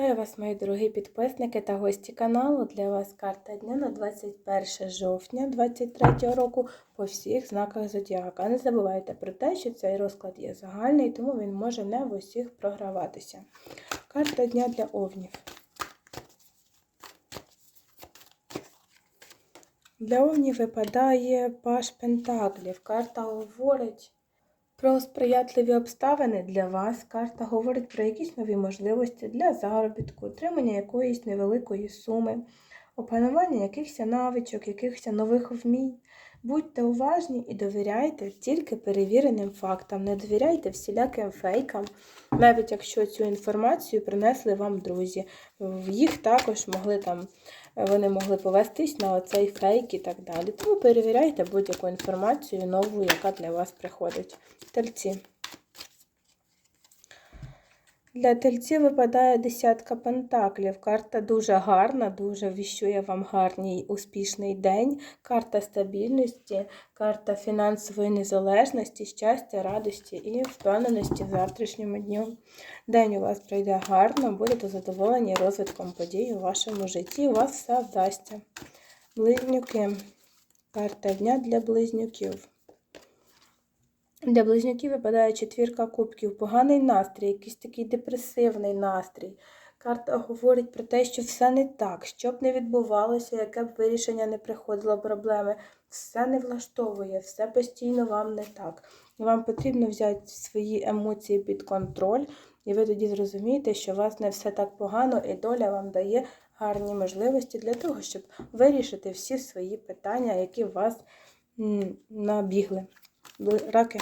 Вітаю вас, мої дорогі підписники та гості каналу. Для вас карта дня на 21 жовтня 2023 року по всіх знаках Зодіака. Не забувайте про те, що цей розклад є загальний, тому він може не в усіх програватися. Карта дня для овнів. Для овнів випадає паш Пентаклів. Карта говорить про сприятливі обставини для вас. Карта говорить про якісь нові можливості для заробітку, отримання якоїсь невеликої суми, опанування якихось навичок, якихось нових вмінь. Будьте уважні і довіряйте тільки перевіреним фактам, не довіряйте всіляким фейкам, навіть якщо цю інформацію принесли вам друзі. Їх також могли там, вони могли повестись на оцей фейк і так далі. Тому перевіряйте будь-яку інформацію нову, яка для вас приходить. Тельці. Для тельців випадає десятка пентаклів. Карта дуже гарна, дуже віщує вам гарний успішний день. Карта стабільності, карта фінансової незалежності, щастя, радості і впевненості в завтрашньому дню. День у вас пройде гарно, будете задоволені розвитком подій у вашому житті. У вас все вдасться. Близнюки. Карта дня для близнюків. Для близнюків випадає четвірка кубків, поганий настрій, якийсь такий депресивний настрій. Карта говорить про те, що все не так, що б не відбувалося, яке б вирішення не приходило проблеми, все не влаштовує, все постійно вам не так. Вам потрібно взяти свої емоції під контроль, і ви тоді зрозумієте, що у вас не все так погано, і доля вам дає гарні можливості для того, щоб вирішити всі свої питання, які у вас набігли. Раки.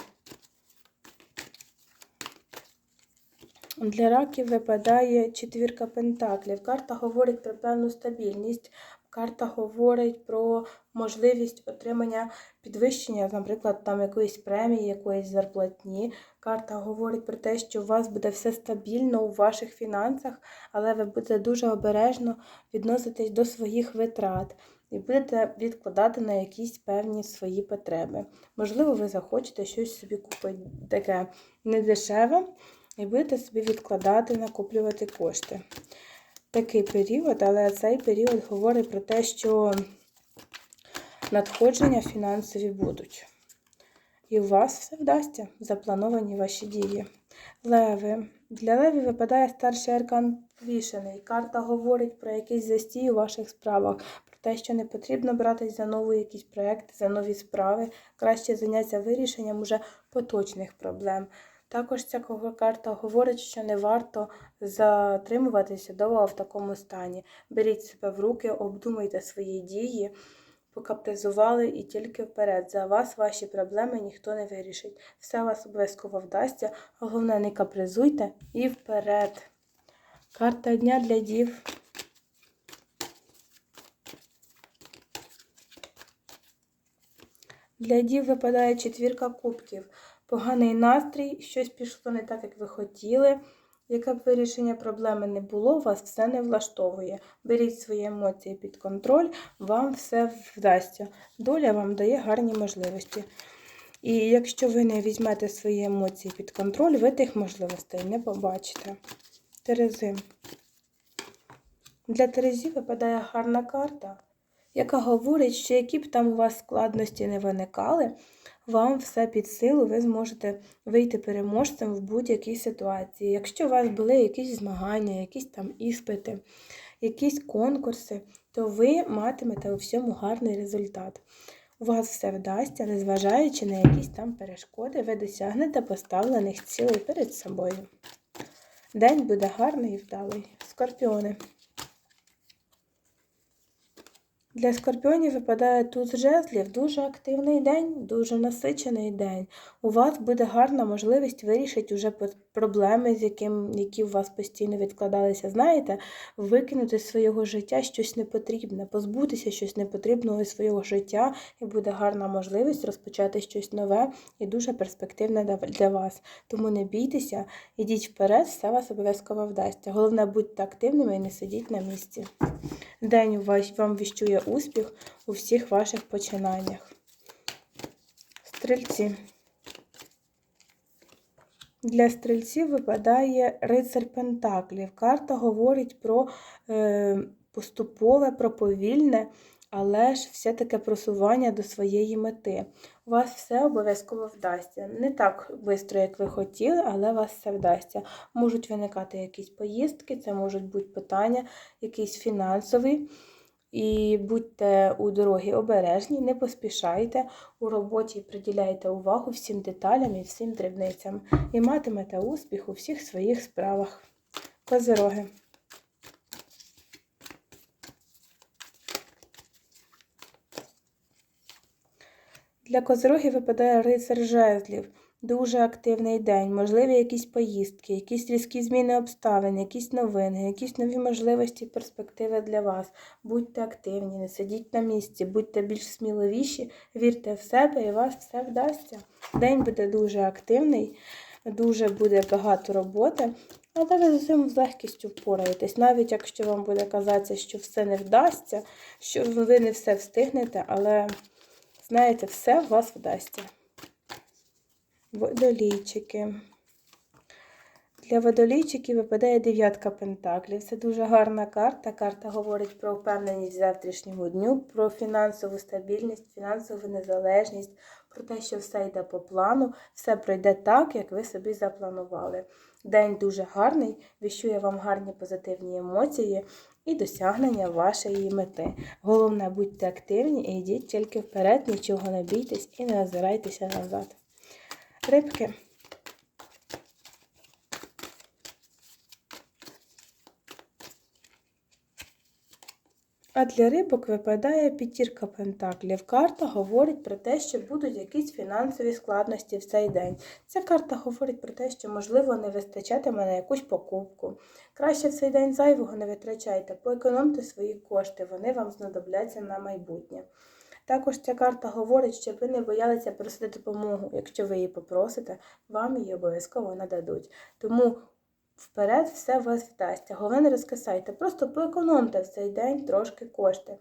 Для раків випадає четвірка пентаклів. Карта говорить про певну стабільність. Карта говорить про можливість отримання підвищення, наприклад, там якоїсь премії, якоїсь зарплатні. Карта говорить про те, що у вас буде все стабільно у ваших фінансах, але ви будете дуже обережно відноситись до своїх витрат і будете відкладати на якісь певні свої потреби. Можливо, ви захочете щось собі купити таке недешеве, і будете собі відкладати, накоплювати кошти. Такий період, але цей період говорить про те, що надходження фінансові будуть. І у вас все вдасться, заплановані ваші дії. Леви. Для леві випадає старший аркан повішений. Карта говорить про якийсь застій у ваших справах, про те, що не потрібно братись за нові якісь проекти, за нові справи. Краще зайнятися вирішенням уже поточних проблем. Також ця карта говорить, що не варто затримуватися довго в такому стані. Беріть себе в руки, обдумуйте свої дії, покаптизували і тільки вперед. За вас ваші проблеми ніхто не вирішить. Все вас обов'язково вдасться. Головне, не капризуйте і вперед. Карта дня для дів. Для дів випадає четвірка кубків. Поганий настрій, щось пішло не так, як ви хотіли. Яке б вирішення проблеми не було, вас все не влаштовує. Беріть свої емоції під контроль, вам все вдасться. Доля вам дає гарні можливості. І якщо ви не візьмете свої емоції під контроль, ви тих можливостей не побачите. Терези. Для Терезів випадає гарна карта, яка говорить, що які б там у вас складності не виникали, вам все під силу, ви зможете вийти переможцем в будь-якій ситуації. Якщо у вас були якісь змагання, якісь там іспити, якісь конкурси, то ви матимете у всьому гарний результат. У вас все вдасться, незважаючи на якісь там перешкоди, ви досягнете поставлених цілей перед собою. День буде гарний і вдалий. Скорпіони. Для скорпіонів випадає туз жезлів. Дуже активний день, дуже насичений день. У вас буде гарна можливість вирішити вже проблеми, з яким, які у вас постійно відкладалися. Знаєте, викинути з свого життя щось непотрібне, позбутися щось непотрібного із свого життя, і буде гарна можливість розпочати щось нове і дуже перспективне для вас. Тому не бійтеся, ідіть вперед, все вас обов'язково вдасться. Головне, будьте активними і не сидіть на місці. День вам віщує успіх у всіх ваших починаннях. Стрільці. Для стрільців випадає рицар Пентаклів. Карта говорить про е, поступове, про повільне, але ж все-таки просування до своєї мети. У вас все обов'язково вдасться. Не так швидко, як ви хотіли, але у вас все вдасться. Можуть виникати якісь поїздки, це можуть бути питання, якийсь фінансовий. І будьте у дорогі обережні, не поспішайте у роботі, приділяйте увагу всім деталям і всім дрібницям. І матимете успіх у всіх своїх справах. Козироги. Для козирогів випадає рицар жезлів. Дуже активний день, можливі якісь поїздки, якісь різкі зміни обставин, якісь новини, якісь нові можливості, перспективи для вас. Будьте активні, не сидіть на місці, будьте більш сміливіші, вірте в себе і вас все вдасться. День буде дуже активний, дуже буде багато роботи, але ви з цим з легкістю впораєтесь. Навіть якщо вам буде казатися, що все не вдасться, що ви не все встигнете, але знаєте, все у вас вдасться. Водолійчики. Для водолійчиків випадає дев'ятка пентаклів. Це дуже гарна карта. Карта говорить про впевненість в завтрашньому дню, про фінансову стабільність, фінансову незалежність, про те, що все йде по плану, все пройде так, як ви собі запланували. День дуже гарний, віщує вам гарні позитивні емоції і досягнення вашої мети. Головне, будьте активні і йдіть тільки вперед, нічого не бійтесь і не озирайтеся назад. Рибки. А для рибок випадає п'ятірка пентаклів. Карта говорить про те, що будуть якісь фінансові складності в цей день. Ця карта говорить про те, що, можливо, не вистачатиме на якусь покупку. Краще в цей день зайвого не витрачайте, поекономте свої кошти, вони вам знадобляться на майбутнє. Також ця карта говорить, щоб ви не боялися просити допомогу. Якщо ви її попросите, вам її обов'язково нададуть. Тому вперед все у вас вдасться. Головне, не розкисайте, просто поекономте в цей день трошки кошти.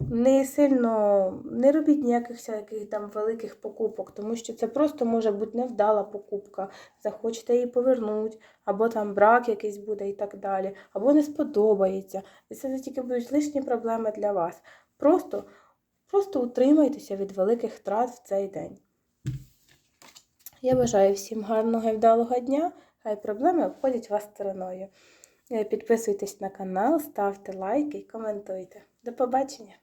Не сильно не робіть ніяких всяких там великих покупок, тому що це просто може бути невдала покупка. Захочете її повернути, або там брак якийсь буде і так далі, або не сподобається. І це тільки будуть лишні проблеми для вас. Просто Просто утримайтеся від великих втрат в цей день. Я бажаю всім гарного і вдалого дня. Хай проблеми обходять вас стороною. Підписуйтесь на канал, ставте лайки і коментуйте. До побачення!